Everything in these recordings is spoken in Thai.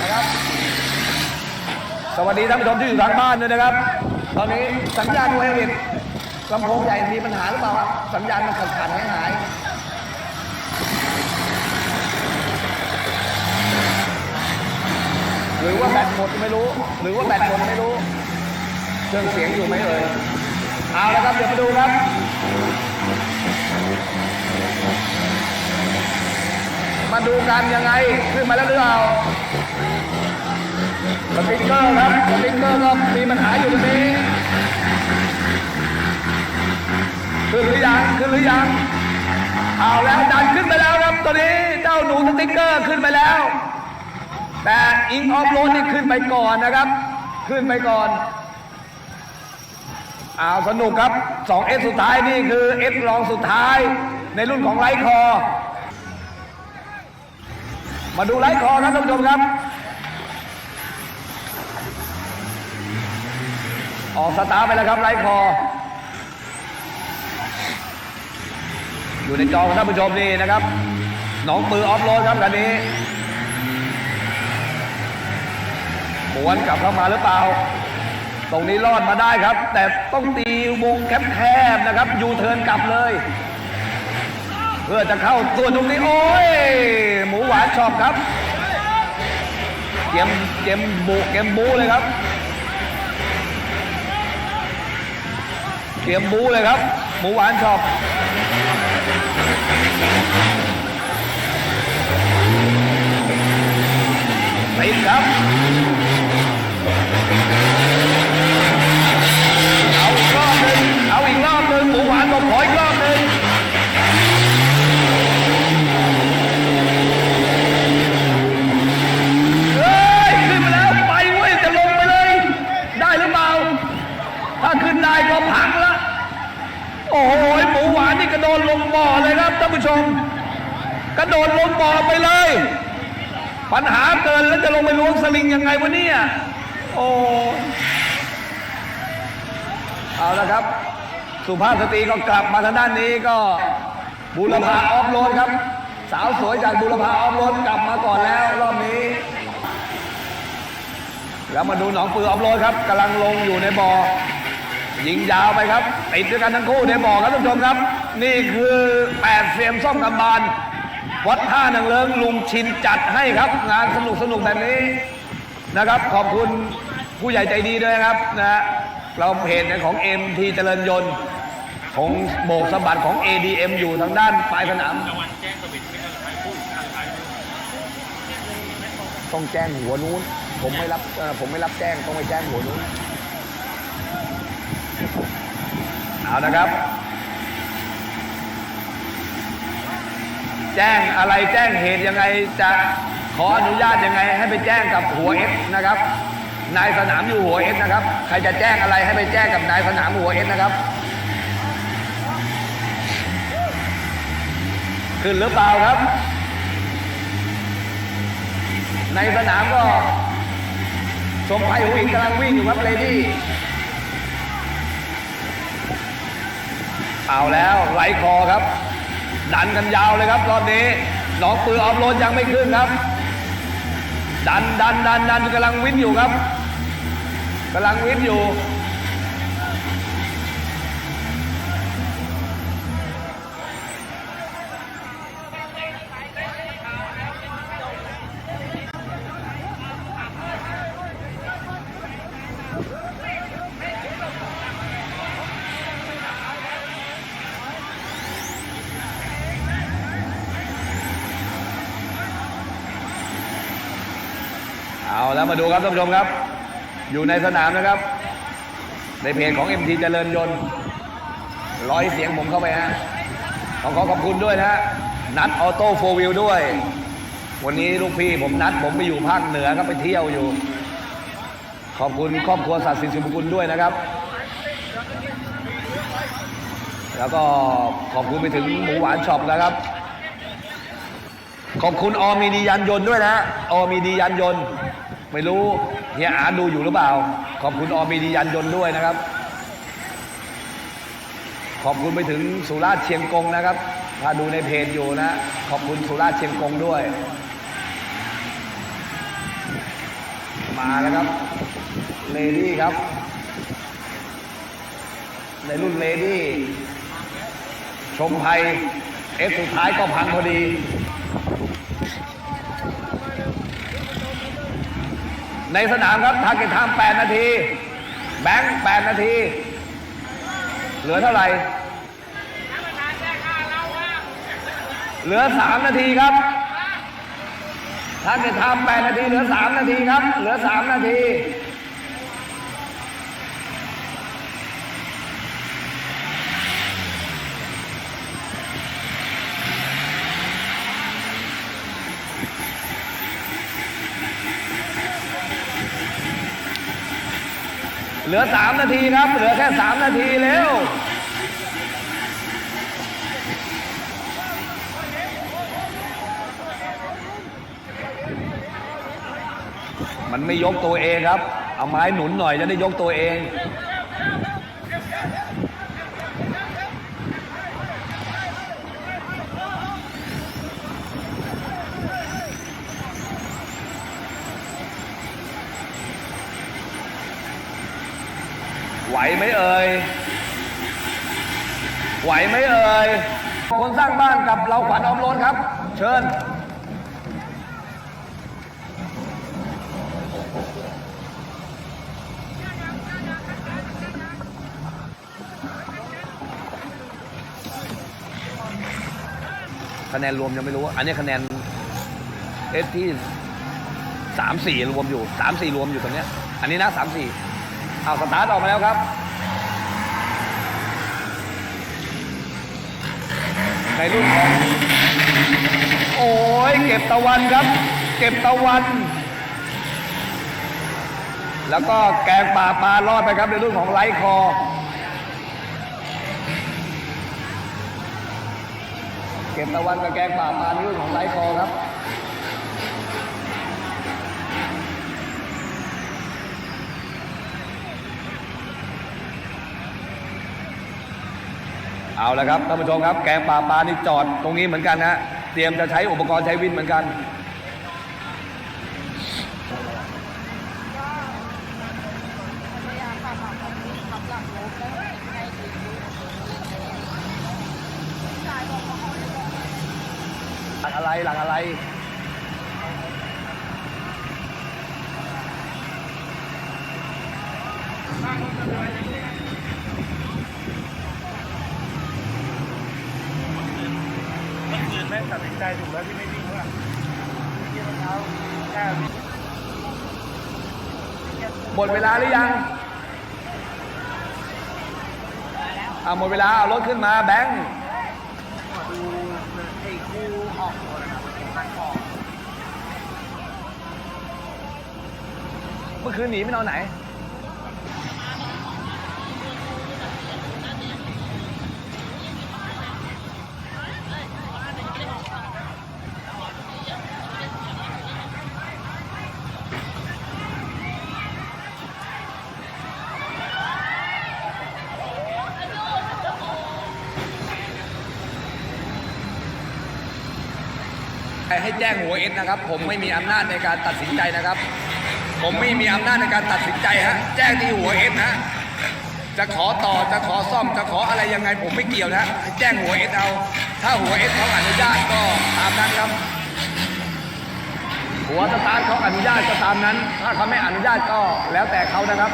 นะครับ สวัสดีท่านผู้ชมที่อยู่ทางบ้านด้วยนะครับ ตอนนี้สัญญาณโวเฮลิตลำโพงใหญ่มีปัญหาหรือเปล่าครับสัญญาณมันขาดขาดหายหายหรือว่าแบตหมดไม่รู้ หรือว่าแบตหมดไม่รู้ เครื่องเสียงอยู่ไหมเอ่ย เอาละครับ เดี๋ยวมาดูครับ มาดูกันยังไงขึ้นมาแล้วหรือเปล่าสติ๊กเกอร์ครับสติ๊กเกอร์ก็มีปัญหาอยู่ตรงนี้ขึ้นหรือยังขึ้นหรือยังเอาแล้วดันขึ้นไปแล้วครับตอนนี้เจ้าหนูสติ๊กเกอร์ขึ้นไปแล้ว แต่อิงออฟโรดนี่ขึ้นไปก่อนนะครับ ขึ้นไปก่อนเอาสนุกครับ 2S สุดท้ายนี่คือ S รองสุดท้ายในรุ่นของไลท์คอ มาดูไลท์คอครับท่านผู้ชมครับ ออกสตาร์ทไปแล้วครับไลท์คอ อยู่ในจอของท่านผู้ชมนี่นะครับหนองปือออฟโรดครับคันนี้ม้วนกลับเข้ามาหรือเปล่า ตรงนี้รอดมาได้ครับ แต่ต้องตีวงแคบๆนะครับ ยูเทิร์นกลับเลย เพื่อจะเข้าส่วนตรงนี้ โอ้ย หมูหวานชอบครับ เกมเกมบุเกมบูเลยครับ เกมบูเลยครับ หมูหวานชอบติดครับเอาอีกรอบหนึ่งเอาอีกรอบหนึ่งหมูหวานบอกขออีกรอบหนึ่งเฮ้ย ขึ้นมาแล้วไปเว้ย จะลงไปเลย ได้หรือเปล่า ถ้าขึ้นได้ก็พังละ โอ้โหหมูหวานนี่กระโดดลงบ่อเลยครับท่านผู้ชม กระโดดลงบ่อไปเลย ปัญหาเกินแล้วจะลงไปล้วงสลิงยังไงวะเนี่ยโอ้เอาละครับ สุภาพสตรีก็กลับมาทางด้านนี้ก็บุรพาออฟโรดครับ สาวสวยจากบุรพาออฟโรดกลับมาก่อนแล้วรอบนี้แล้วมาดูหนองปือออฟโรดครับกำลังลงอยู่ในบ่อ ยิงยาวไปครับติดด้วยกันทั้งคู่ในบ่อครับท่านผู้ชมครับ นี่คือแปดเสียมซ่อมกำบานวัดท่านังเลิงลุงชินจัดให้ครับ งานสนุกสนุกแบบนี้นะครับ ขอบคุณผู้ใหญ่ใจดีด้วยครับนะฮะเราเพจของ MT เจริญยนต์ของโบกสะบัดของ ADM อยู่ทางด้านปลายสนามต้องแจ้งหัวนู้น ผมไม่รับผมไม่รับแจ้งต้องไปแจ้งหัวนู้น เอานะครับ แจ้งอะไรแจ้งเหตุยังไงจะขออนุญาตยังไง ให้ไปแจ้งกับหัวเอสนะครับ นายสนามอยู่หัวเอสนะครับ ใครจะแจ้งอะไรให้ไปแจ้งกับนายสนามหัวเอสนะครับ ขึ้นหรือเปล่าครับ ในสนามก็สมไพหูอินกำลังวิ่งอยู่ครับเลดี้ เอาแล้วไหลคอครับ ดันกันยาวเลยครับรอบนี้หนองปือออฟโรดยังไม่ขึ้นครับ ดันดันดันดันกำลังวิ่งอยู่ครับกำลังวิ่งอยู่ แล้วมาดูครับท่านผู้ชมครับ อยู่ในสนามนะครับ ในเพจของ MT เจริญยนต์ร้อยเสียงผมเข้าไปฮะขอขอขอบคุณด้วยนะฮะนัดออโต้โฟวิลด้วย วันนี้ลูกพี่ผมนัดผมไปอยู่ภาคเหนือก็ไปเที่ยวอยู่ ขอบคุณครอบครัวสัตว์สินสุภกุลด้วยนะครับ แล้วก็ขอบคุณไปถึงหมูหวานช็อปนะครับ ขอบคุณออมีดียันยนต์ด้วยนะอมีดียันยนต์ ไม่รู้เฮียอาดูอยู่หรือเปล่า ขอบคุณออมีดียันยนต์ด้วยนะครับ ขอบคุณไปถึงสุราษฎร์เชียงกงนะครับ ถ้าดูในเพจอยู่นะ ขอบคุณสุราษฎร์เชียงกงด้วย มาแล้วครับ เลดี้ครับ ในรุ่นเลดี้ชมไทยเอฟสุดท้ายก็พังพอดี ในสนามครับทาเก็ตไทม์8นาที แบงค์8นาที เหลือเท่าไหร่ เหลือ 3 นาทีครับทาเก็ตไทม์8นาที เหลือ 3 นาทีครับ เหลือ 3 นาที เหลือ 3 นาทีครับ เหลือแค่ 3 นาทีเร็วมันไม่ยกตัวเองครับ เอาไม้หนุนหน่อยจะได้ยกตัวเอง ไหวไหมเอ่ย ไหวไหมเอ่ย คนสร้างบ้านกับเราขวัญออมโลนครับ เชิญคะแนนรวมยังไม่รู้ อันนี้คะแนนเอสที่สามสี่รวมอยู่สามสี่รวมอยู่ตรงเนี้ย อันนี้นะสามสี่เอาสตาร์ทออกมาแล้วครับ ในรุ่นของโอ้ยเก็บตะวันครับ เก็บตะวัน แล้วก็แกงป่าปลารอดไปครับในรุ่นของไลท์คอเก็บตะวันกับแกงป่าปลาในรุ่นของไลท์คอครับ เอาละครับท่านผู้ชมครับ แกงป่าปลานี่จอดตรงนี้เหมือนกันนะเตรียมจะใช้อุปกรณ์ใช้วินเหมือนกัน หลักอะไรหลักอะไร เมื่อคืน แม่งตัดสินใจถูกแล้วที่ไม่วิ่งว่าที่เช้าแค่วิ่งหมดเวลาหรือยังอ่าหมดเวลาเอารถขึ้นมาแบงค์ดูไอ้คู่ออกตัวนะครับมันออกเมื่อคืนหนีไม่นอนไหน แจ้งหัวเอ็ดนะครับ ผมไม่มีอำนาจในการตัดสินใจนะครับ ผมไม่มีอำนาจในการตัดสินใจฮะแจ้งที่หัวเอ็ดนะจะขอต่อจะขอซ่อมจะขออะไรยังไง ผมไม่เกี่ยวนะแจ้งหัวเอ็ดเอา ถ้าหัวเอ็ดเขาอนุญาตก็ตามนั้นครับหัวสตาร์ทเขาอนุญาตก็ตามนั้น ถ้าเขาไม่อนุญาตก็แล้วแต่เขานะครับ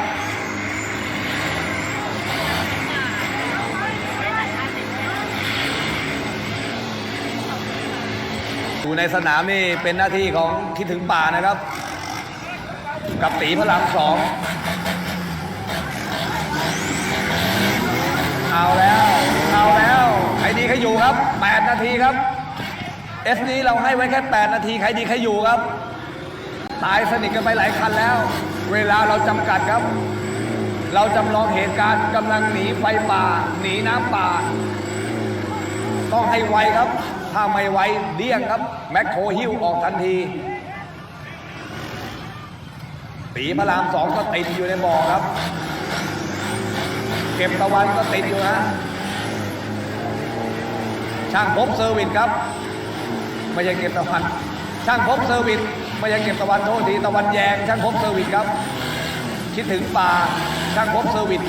อยู่ในสนามนี่เป็นหน้าที่ของคิดถึงป่านะครับ กับตีพลังสองเอาแล้ว เอาแล้วใครดีใครอยู่ครับ 8 นาทีครับเอสนี้เราให้ไว้แค่ 8 นาทีใครดีใครอยู่ครับ ตายสนิทกันไปหลายคันแล้ว เวลาเราจำกัดครับ เราจำลองเหตุการณ์กำลังหนีไฟป่า หนีน้ำป่า ต้องให้ไวครับ ถ้าไม่ไวเดี้ยงครับ แม็คโครหิ้วออกทันทีปีพระรามสองก็ติดอยู่ในบ่อครับ เก็บตะวันก็ติดอยู่นะช่างพบเซอร์วิสครับ ไม่ใช่เก็บตะวัน ช่างพบเซอร์วิสไม่ใช่เก็บตะวันโทษทีตะวันแยงช่างพบเซอร์วิสครับ คิดถึงป่าช่างพบเซอร์วิส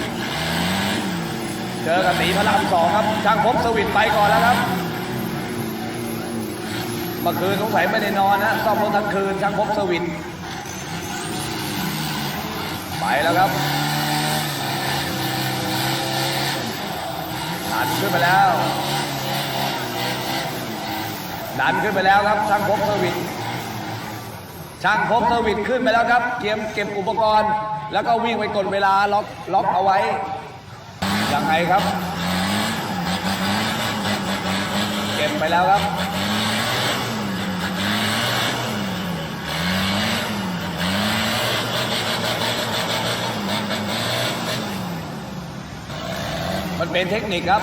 เจอกับตีพระรามสองครับ ช่างพบเซอร์วิสไปก่อนแล้วครับเมื่อคืนสงสัยไม่ได้นอนนะซ่อมรถทั้งคืนช่างพบเซอร์วิสไปแล้วครับดันขึ้นไปแล้วดันขึ้นไปแล้วครับ ช่างพบเซอร์วิสช่างพบเซอร์วิสขึ้นไปแล้วครับ เตรียมเก็บอุปกรณ์ แล้วก็วิ่งไปกดเวลาล็อกล็อกเอาไว้ ครับ เก็บไปแล้วครับ มันเป็นเทคนิคครับ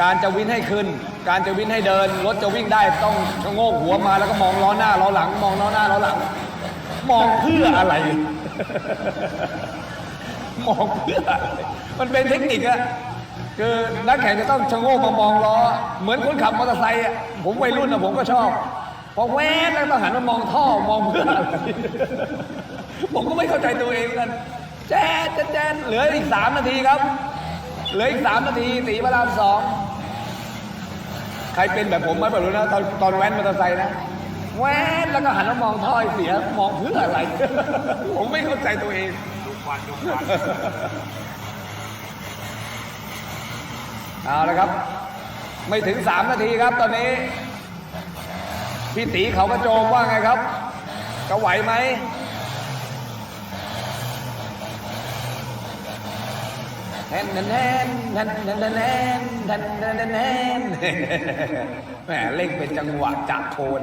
การจะวิ่งให้ขึ้น การจะวิ่งให้เดิน รถจะวิ่งได้ต้องชะโงกหัวมาแล้วก็มองล้อหน้าล้อหลัง มองล้อหน้าล้อหลัง มองเพื่ออะไร มองเพื่ออะไรมันเป็นเทคนิคอะคือนักแข่งจะต้องชะโงกมามองล้อ เหมือนคนขับมอเตอร์ไซค์อะผมวัยรุ่นอะผมก็ชอบ พอแวบแล้วต้องหันมามองท่อมองเพื่ออะไรผมก็ไม่เข้าใจตัวเองนกันแจ๊ดแจ๊ดแจ๊เหลืออีกสามนาทีครับ เหลืออีกสามนาทีสีพระรามสองใครเป็นแบบผมไหมไม่รู้นะตอนตอนแว้นมอเตอร์ไซค์นะ แว้นแล้วก็หันมามองท่อเสียมองเพื่ออะไร ผมไม่เข้าใจตัวเอง ควันดูควันเอาละครับ ไม่ถึงสามนาทีครับตอนนี้ พี่ตีเขากระโจมว่าไงครับ จะไหวไหมแทนแทนแทนแทนแทนแทนแทนแทนแทนแทนแหมเล่งเป็นจังหวะจากโทน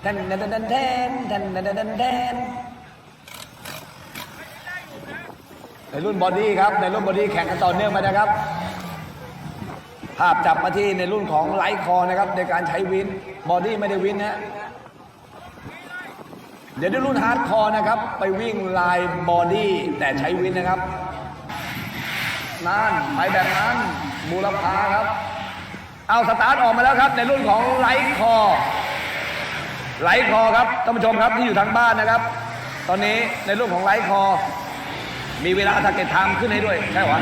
แทนแทนแทนแทนแทนแทนแทนแทนแทน ในรุ่นบอดี้ครับในรุ่นบอดี้แข่งกันต่อเนื่องมานะครับ ภาพจับมาที่ในรุ่นของไลท์คอนะครับ ในการใช้วินบอดี้ไม่ได้วินนะเดี๋ยวในรุ่นฮาร์ดคอร์นะครับ ไปวิ่งลายบอดี้แต่ใช้วินนะครับนั่นไปแบบนั้นบูรพาครับ เอาสตาร์ทออกมาแล้วครับ ในรุ่นของไลท์คอร์ไลท์คอร์ครับท่านผู้ชมครับที่อยู่ทางบ้านนะครับ ตอนนี้ในรุ่นของไลท์คอร์ มีเวลาทาร์เก็ตไทม์ขึ้นให้ด้วย ใช่หรอ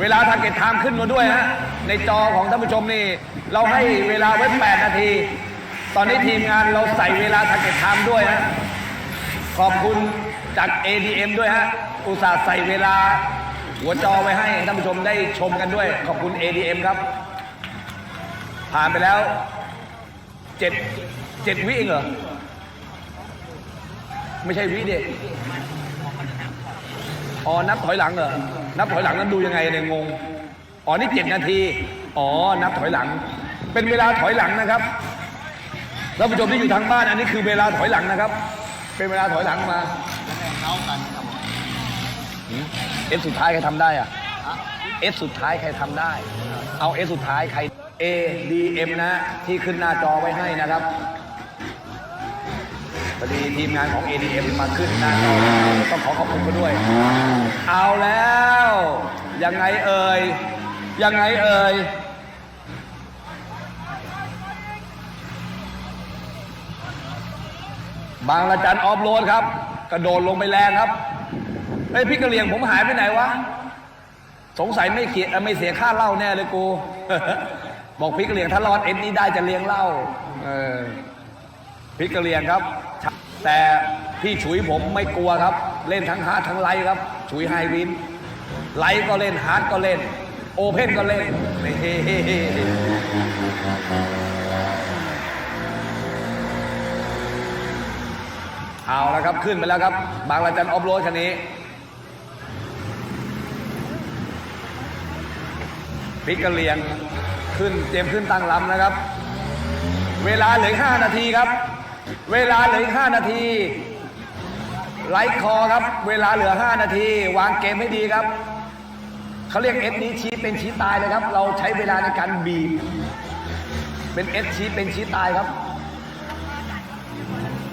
เวลาทาร์เก็ตไทม์ขึ้นมาด้วยฮะในจอของท่านผู้ชมนี่ เราให้เวลาไว้ 8 นาที ตอนนี้ทีมงานเราใส่เวลาทาร์เก็ตไทม์ด้วยฮะขอบคุณจาก ADM ด้วยฮะอุตส่าห์ใส่เวลา หัวจอไว้ให้ท่านผู้ชมได้ชมกันด้วย ขอบคุณ ADM ครับ ผ่านไปแล้วเจ็ดเจ็ดวิเองเหรอ ไม่ใช่วิเด็ อ๋อนับถอยหลังเหรอนับถอยหลังนั้นดูยังไงเนี่ยงงอ๋อนี่เจ็ดนาทีอ๋อนับถอยหลัง เป็นเวลาถอยหลังนะครับท่านผู้ชมที่อยู่ทางบ้านอันนี้คือเวลาถอยหลังนะครับ เป็นเวลาถอยหลังมาเอฟสุดท้ายใครทำได้อะเอฟสุดท้ายใครทำได้ เอาเอฟสุดท้ายใคร A D M นะที่ขึ้นหน้าจอไว้ให้นะครับ พอดีทีมงานของ ADM มาขึ้นหน้าจอต้องขอขอบคุณเขาด้วย เอาแล้ว ยังไงเอ่ย ยังไงเอ่ยบางละจันออฟโรดครับ กระโดดลงไปแรงครับเฮ้ยพี่กระเหลียงผมหายไปไหนวะ สงสัยไม่เขียไม่เสียค่าเหล้าแน่เลยกู บอกพี่กระเหลียงถ้ารอดเอ็นนี้ได้จะเลี้ยงเหล้าเออ พริกกะเหรียงครับ แต่พี่ฉุยผมไม่กลัวครับ เล่นทั้งฮาร์ดทั้งไลท์ครับ ฉุยไฮวิน ไลท์ก็เล่นฮาร์ดก็เล่น โอเพนก็เล่นเฮ้เอาแล้วครับขึ้นไปแล้วครับ บางระจันออฟโรดคันนี้พิกกะเหรียงขึ้นเตรียมขึ้นตั้งลำนะครับ เวลาเหลือ5นาทีครับ เวลาเหลืออีก5นาทีไลท์คอครับ เวลาเหลือ5นาที วางเกมให้ดีครับเขาเรียกเอสนี้ชี้เป็นชี้ตายเลยครับ เราใช้เวลาในการบีบเป็นเอสชี้เป็นชี้ตายครับ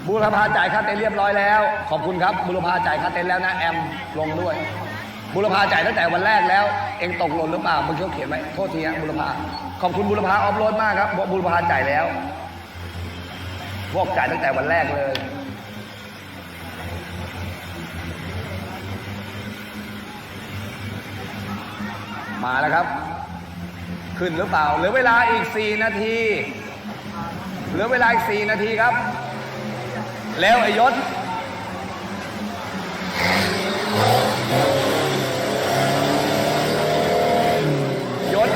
บุรพาจ่ายค่าเต็นเรียบร้อยแล้ว ขอบคุณครับบุรพาจ่ายค่าเต็นแล้วนะแอมลงด้วยบุรพาจ่ายตั้งแต่วันแรกแล้ว เองตกหล่นหรือเปล่าเมื่อกี้เขาเขียนไว้โทษทีฮะบุรพาขอบคุณบุรพาออฟโรดมากครับบุรพาจ่ายแล้ว พวกจ่ายตั้งแต่วันแรกเลยมาแล้วครับ ขึ้นหรือเปล่า เหลือเวลาอีก 4 นาที เหลือเวลาอีก 4 นาทีครับ แล้วไอยศ ยศ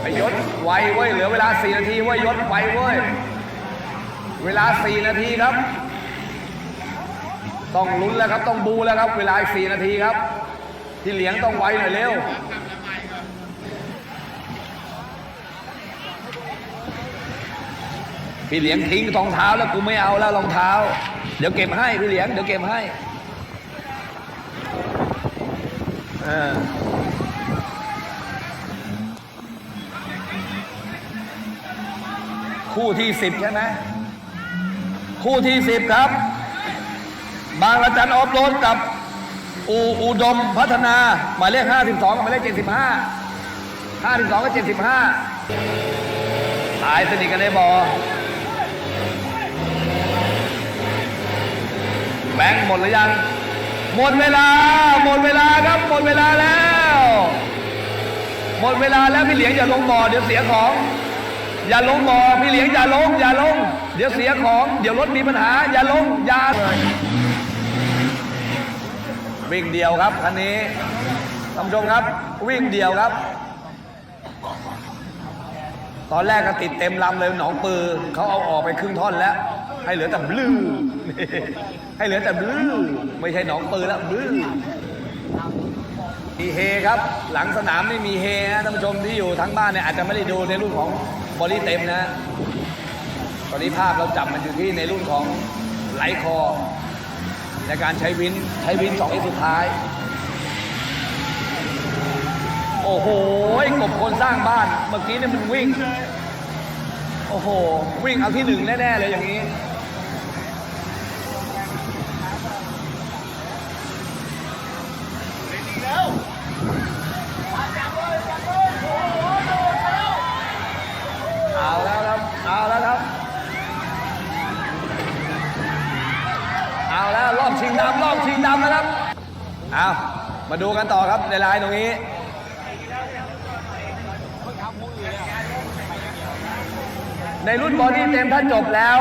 ไอยศไวเว้ยเหลือเวลา 4 นาทีเว้ยยศไวเว้ยเวลา 4 นาทีครับ ต้องลุ้นแล้วครับต้องบูแล้วครับ เวลาอีก4นาทีครับ ที่เหลียงต้องไวหน่อยเร็วพี่เหลียงทิ้งรองเท้าแล้วกูไม่เอาแล้วรองเท้า เดี๋ยวเก็บให้พี่เหลียงเดี๋ยวเก็บให้เออ คู่ที่สิบใช่ไหมคู่ที่สิบครับ บางระจันออฟโรดกับอูอุดมพัฒนา หมายเลข52กับหมายเลข75 52กับ75ตายสนิทกันในบ่อแบงค์หมดหรือยัง หมดเวลา หมดเวลาครับ หมดเวลาแล้ว หมดเวลาแล้วพี่เหลียงอย่าลงบ่อเดี๋ยวเสียของ อย่าลงบ่อพี่เหลียงอย่าลง อย่าลง เดี๋ยวเสียของ เดี๋ยวรถมีปัญหา อย่าลงอย่าเลยวิ่งเดียวครับคันนี้ท่านผู้ชมครับ วิ่งเดียวครับ ตอนแรกก็ติดเต็มลำเลยหนองปือเขาเอาออกไปครึ่งท่อนแล้ว ให้เหลือแต่บลื้อให้เหลือแต่บลื้อไม่ใช่หนองปือแล้วบลื้อมีเฮครับ หลังสนามไม่มีเฮนะท่านผู้ชมที่อยู่ทั้งบ้านเนี่ยอาจจะไม่ได้ดูในรุ่นของ บอดี้เต็มนะตอนนี้ภาพเราจับมันอยู่ที่ในรุ่นของไหลคอ ในการใช้วินใช้วินสองเอสุดท้าย โอ้โหกบคนสร้างบ้าน เมื่อกี้เนี่ยมันวิ่ง โอ้โห วิ่งเอาที่หนึ่งแน่ ๆ เลยอย่างนี้ เอาแล้วครับ เอาแล้วครับ เอาแล้วรอบชิงดำนะครับเอามาดูกันต่อครับในลายตรงนี้ในรุ่นบอดี้เต็มถ้าจบแล้ว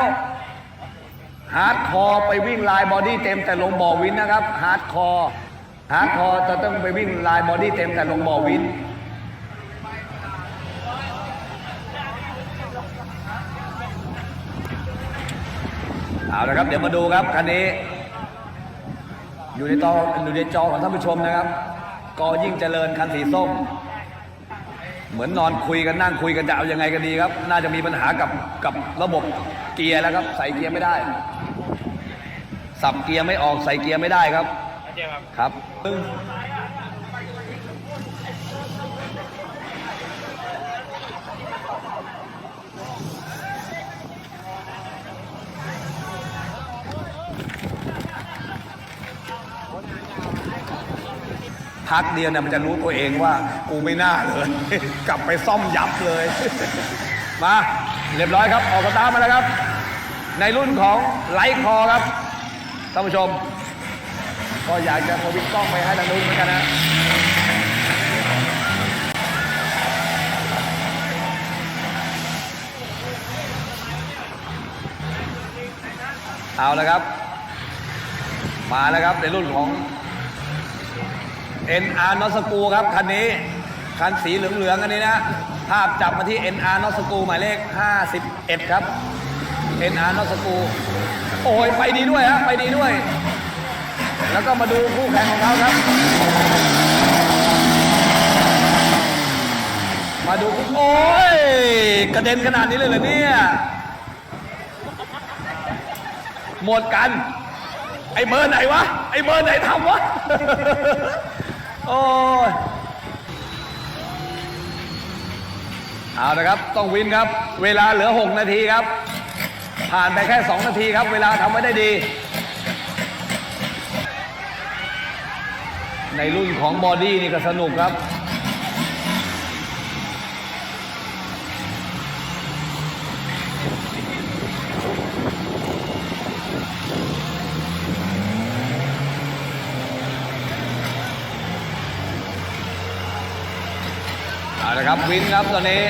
ฮาร์ดคอร์ไปวิ่งลายบอดี้เต็มแต่ลงบ่อวินนะครับฮาร์ดคอร์ฮาร์ดคอร์จะต้องไปวิ่งลายบอดี้เต็มแต่ลงบ่อวินเอาละครับเดี๋ยวมาดูครับคันนี้ อยู่ในตออยู่ในจอของท่านผู้ชมนะครับ กอยิ่งเจริญคันสีส้ม เหมือนนอนคุยกันนั่งคุยกันจะเอายังไงกันดีครับ น่าจะมีปัญหากับกับระบบเกียร์แล้วครับ ใส่เกียร์ไม่ได้ สับเกียร์ไม่ออกใส่เกียร์ไม่ได้ครับเจ๊ครับ พักเดียวเนี่ยมันจะรู้ตัวเองว่ากูไม่น่าเลย กลับไปซ่อมยับเลย มาเรียบร้อยครับ ออกสตาร์มาแล้วครับ ในรุ่นของไลท์คอครับท่านผู้ชม ก็อยากจะโทรวิกกล้องไปให้ทางนู้นเหมือนกันนะเอาแล้วครับ มาแล้วครับในรุ่นของ NR นอสกูครับคันนี้คันสีเหลืองๆอันนี้นะ ภาพจับมาที่ NR นอสกูหมายเลข 51 ครับ NR นอสกูโอ้ยไปดีด้วยฮะไปดีด้วย แล้วก็มาดูคู่แข่งของเขาครับ มาดูโอ้ยกระเด็นขนาดนี้เลยเหรอเนี่ยหมดกัน ไอ้เบอร์ไหนวะ ไอ้เบอร์ไหนทำวะ โอ้ยเอาละครับ ต้องวินครับ เวลาเหลือ 6 นาทีครับ ผ่านไปแค่ 2 นาทีครับ เวลาทำไว้ได้ดี ในรุ่นของบอดี้นี่ก็สนุกครับ ครับวินครับตอนนี้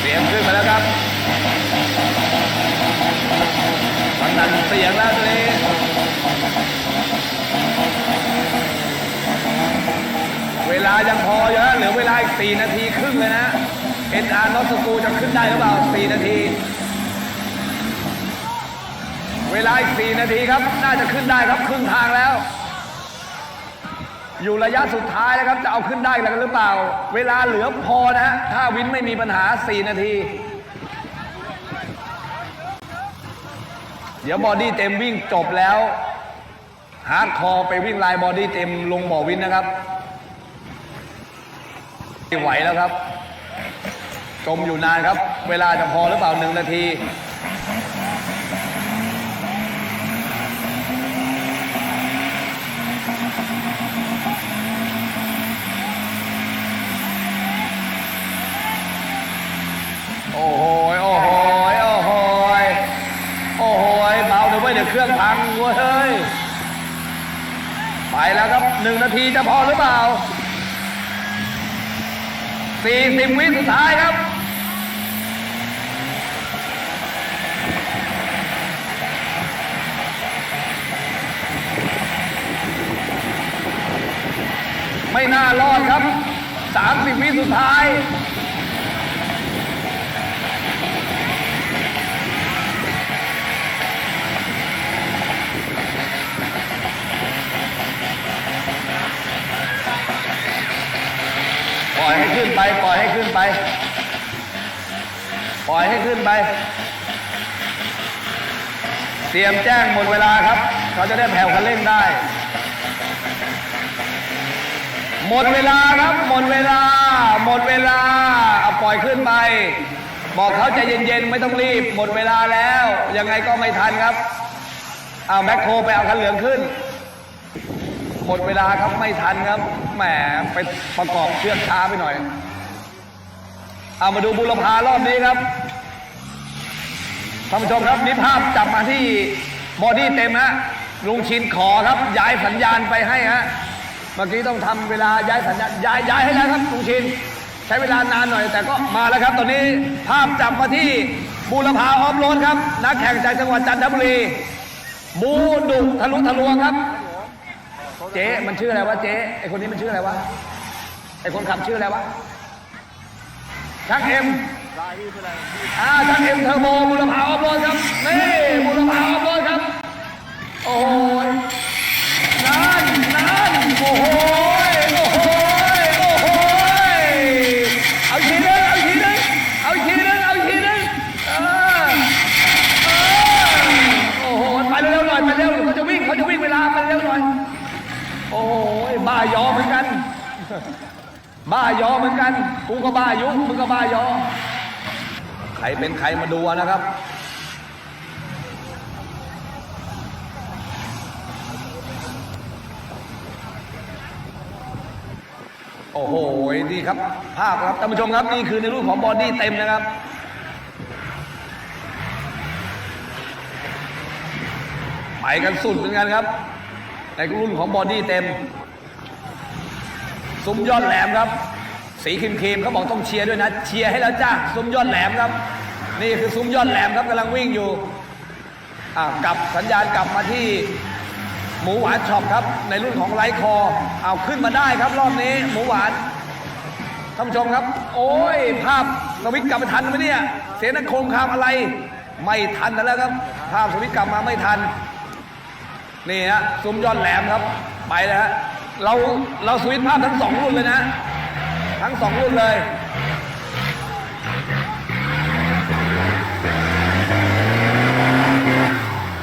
เสียงขึ้นมาแล้วครับมันนันเสียงแล้วตอนนี้ เว ลายังพออยู่นะเหลือเวลาอีก4นาทีครึ่งเลยนะเอ็นอาร์นอสกูจะขึ้นได้หรือเปล่า4นาที เวลาอีก4นาทีครับ น่าจะขึ้นได้ครับครึ่งทางแล้ว อยู่ระยะสุดท้ายแล้วครับจะเอาขึ้นได้หรือเปล่า เวลาเหลือพอนะฮะถ้าวินไม่มีปัญหา 4 นาที เดี๋ยวบอดี้เต็มวิ่งจบแล้วฮาร์ดคอร์ไปวิ่งลายบอดี้เต็มลงบ่อวินนะครับ ไหวแล้วครับ จมอยู่นานครับ เวลาจะพอหรือเปล่าหนึ่งนาทีโอ้โหยโอ้โหยโอ้โหยโอ้โหยเบาเดี๋ยวไว้ยเดี๋ยวเครื่องพังเว้ย ไปแล้วครับหนึ่งนาทีจะพอหรือเปล่า สี่สิบวิสุดท้ายครับ ไม่น่ารอดครับสามสิบวิสุดท้าย ล่อยให้ขึ้นไป ปล่อยให้ขึ้นไป ปล่อยให้ขึ้นไป เตรียมแจ้งหมดเวลาครับ เขาจะได้แผ่วคันเร่งได้ หมดเวลาครับ หมดเวลา หมดเวลาเอาปล่อยขึ้นไป บอกเขาใจเย็นๆ ไม่ต้องรีบ หมดเวลาแล้ว ยังไงก็ไม่ทันครับ เอาแบ็คโคไปเอาคันเหลืองขึ้น หมดเวลาครับไม่ทันครับแหมไปประกอบเชือกช้าไปหน่อย เอามาดูบุรพารอบนี้ครับท่านผู้ชมครับนี่ภาพจับมาที่บอดี้เต็มฮะลุงชินขอครับ ย้ายสัญญาณไปให้ฮะเมื่อกี้ต้องทำเวลาย้ายสัญญาณย้ายย้ายให้แล้วครับลุงชินใช้เวลานานหน่อยแต่ก็มาแล้วครับ ตอนนี้ภาพจับมาที่บุรพาออฟโรดครับ นักแข่งจากจังหวัดจันทบุรี บูดุทะลุทะลวงครับ เจ๊มันชื่ออะไรวะเจ๊ไอคนนี้มันชื่ออะไรวะไอคนขับชื่ออะไรวะช่างเอ็มอ่าช่างเอ็มเทอร์โบบุรพาออฟโรดครับนี่บุรพาออฟโรดครับ โอ้ยนั่นนั่นโอ้โหโอ้โหโอ้โหเอาอีกทีนึงเอาอีกทีนึงเอาอีกทีนึงเอาอีกทีนึงเออเออโอ้โหไปเร็วๆหน่อยไปเร็วเขาจะวิ่งเขาจะวิ่งเวลาไปเร็วหน่อย โอ้ยบ้ายอเหมือนกัน บ้ายอเหมือนกัน กูก็บ้ายุมึงก็บ้ายอ ใครเป็นใครมาดูนะครับ โอ้โหนี่ครับ ภาพครับท่านผู้ชมครับนี่คือในรุ่นของบอดี้เต็มนะครับไปกันสุดเหมือนกันครับ ในรุ่นของบอดี้เต็ม ซุ้มยอดแหลมครับ สีครีมครีมเขาบอกต้องเชียร์ด้วยนะ เชียร์ให้แล้วจ้าซุ้มยอดแหลมครับ นี่คือซุ้มยอดแหลมครับกำลังวิ่งอยู่อ่ากลับสัญญาณกลับมาที่หมูหวานช็อปครับ ในรุ่นของไลท์คอเอาขึ้นมาได้ครับ รอบนี้ หมูหวานท่านผู้ชมครับ โอ้ย ภาพสวิตกลับมาทันไหมเนี่ย เสนักโครงคามอะไร ไม่ทันแล้วครับ ภาพสวิตกลับมาไม่ทัน นี่ฮะซุ้มยอดแหลมครับ ไปแล้วฮะเราเราสวิตภาพทั้งสองรุ่นเลยนะ ทั้งสองรุ่นเลย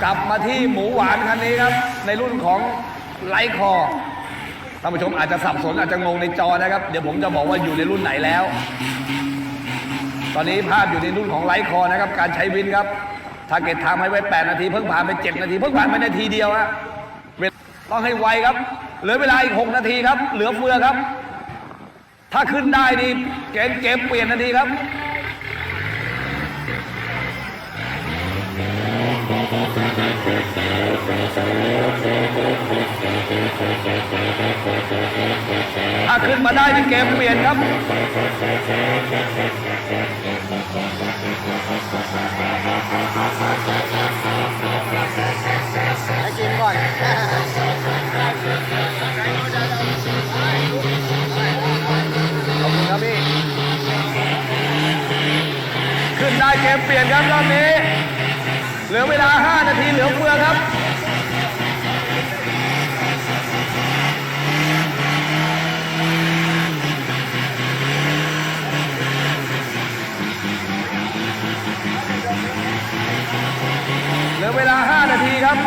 กลับมาที่หมูหวานคันนี้ครับ ในรุ่นของไลท์คอท่านผู้ชมอาจจะสับสนอาจจะงงในจอนะครับ เดี๋ยวผมจะบอกว่าอยู่ในรุ่นไหนแล้ว ตอนนี้ภาพอยู่ในรุ่นของไลท์คอนะครับ การใช้วินครับ ทาเก็ตทม์ให้ไว้ 8 นาที เพิ่งผ่านไป 7 นาที เพิ่งผ่านไปนาทีเดียวฮะต้องให้ไวครับ เหลือเวลาอีก 6 นาทีครับ เหลือเฟือครับ ถ้าขึ้นได้นี่เกมเกมเปลี่ยนทันทีครับถ้าขึ้นมาได้นี่เกมเปลี่ยนครับ ให้กินก่อนขอบคุณครับพี่ ขึ้นได้เกมเปลี่ยนครับรอบนี้ เหลือเวลา 5 นาทีเหลือเฟือครับ ลือเวลา 5 นาทีครับ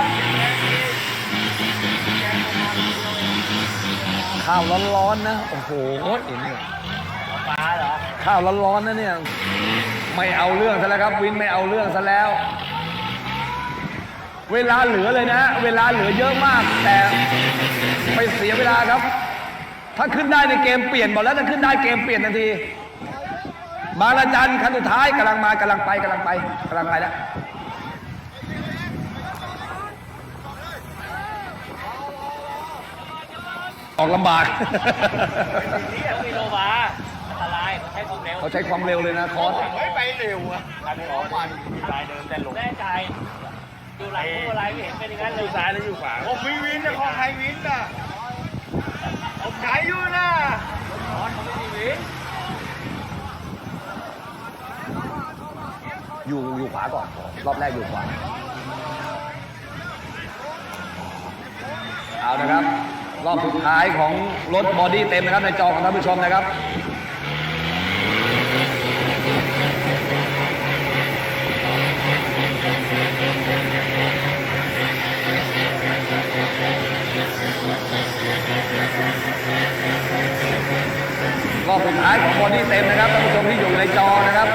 ข้าวร้อนๆนะ โอ้โหเห็นเนี่ยปลาเหรอ ข้าวร้อนๆนะเนี่ย ไม่เอาเรื่องซะแล้วครับ วินไม่เอาเรื่องซะแล้ว เวลาเหลือเลยนะ เวลาเหลือเยอะมาก แต่ไปเสียเวลาครับ ถ้าขึ้นได้ในเกมเปลี่ยนบอกแล้วถ้าขึ้นได้เกมเปลี่ยนทันทีบางระจันคันสุดท้ายกำลังมากำลังไปกำลังไปกำลังไปแล้ว ออกลำบากนี่ยังมีโลมาอันตรายเขาใช้ความเร็วเขาใช้ความเร็วเลยนะคอสไม่ไปเร็วอะการไม่ออกมันลายเดินแต่ลงแน่ใจดูหลังพวกอะไรไม่เห็นเป็นอย่างนั้นเลยอยู่ซ้ายหรืออยู่ขวาผมมีวินนะของใครวินอะผมขายอยู่นะคอนเขาไม่มีวินอยู่อยู่ขวาก่อน รอบแรกอยู่ขวา เอานะครับ รอบสุดท้ายของรถบอดี้เต็มนะครับในจอของท่านผู้ชมนะครับรอบสุดท้ายของบอดี้เต็มนะครับท่านผู้ชมที่อยู่ในจอนะครับ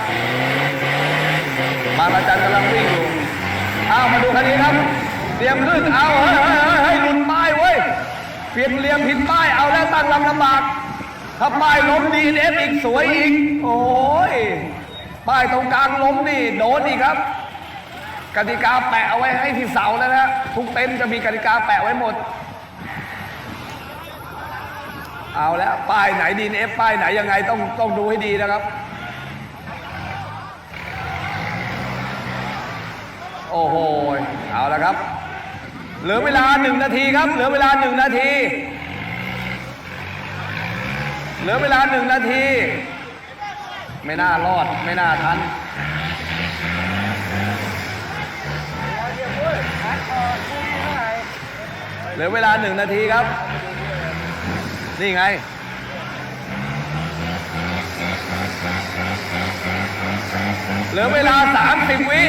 บางอาจารย์กำลังวิ่งอยู่เอามาดูคันนี้ครับ เตรียมขึ้นเอาเฮ้ยเฮ้ย เปลี่ยนเลี่ยมผิดป้ายเอาแล้วตั้งลำลำบากถ้าป้ายล้มดีเอฟอีกสวยอีก โอ้ยป้ายตรงกลางล้มนี่โดนอีกครับ กติกาแปะเอาไว้ให้ที่เสาแล้วนะทุกเต็นจะมีกติกาแปะไว้หมด เอาแล้วป้ายไหนดีเอฟป้ายไหนยังไงต้องต้องดูให้ดีนะครับโอ้โห เอาละครับ เหลือเวลาหนึ่งนาทีครับ เหลือเวลาหนึ่งนาที เหลือเวลาหนึ่งนาที ไม่น่ารอด ไม่น่าทันเหลือเวลาหนึ่งนาทีครับ นี่ไง เหลือเวลา30วิ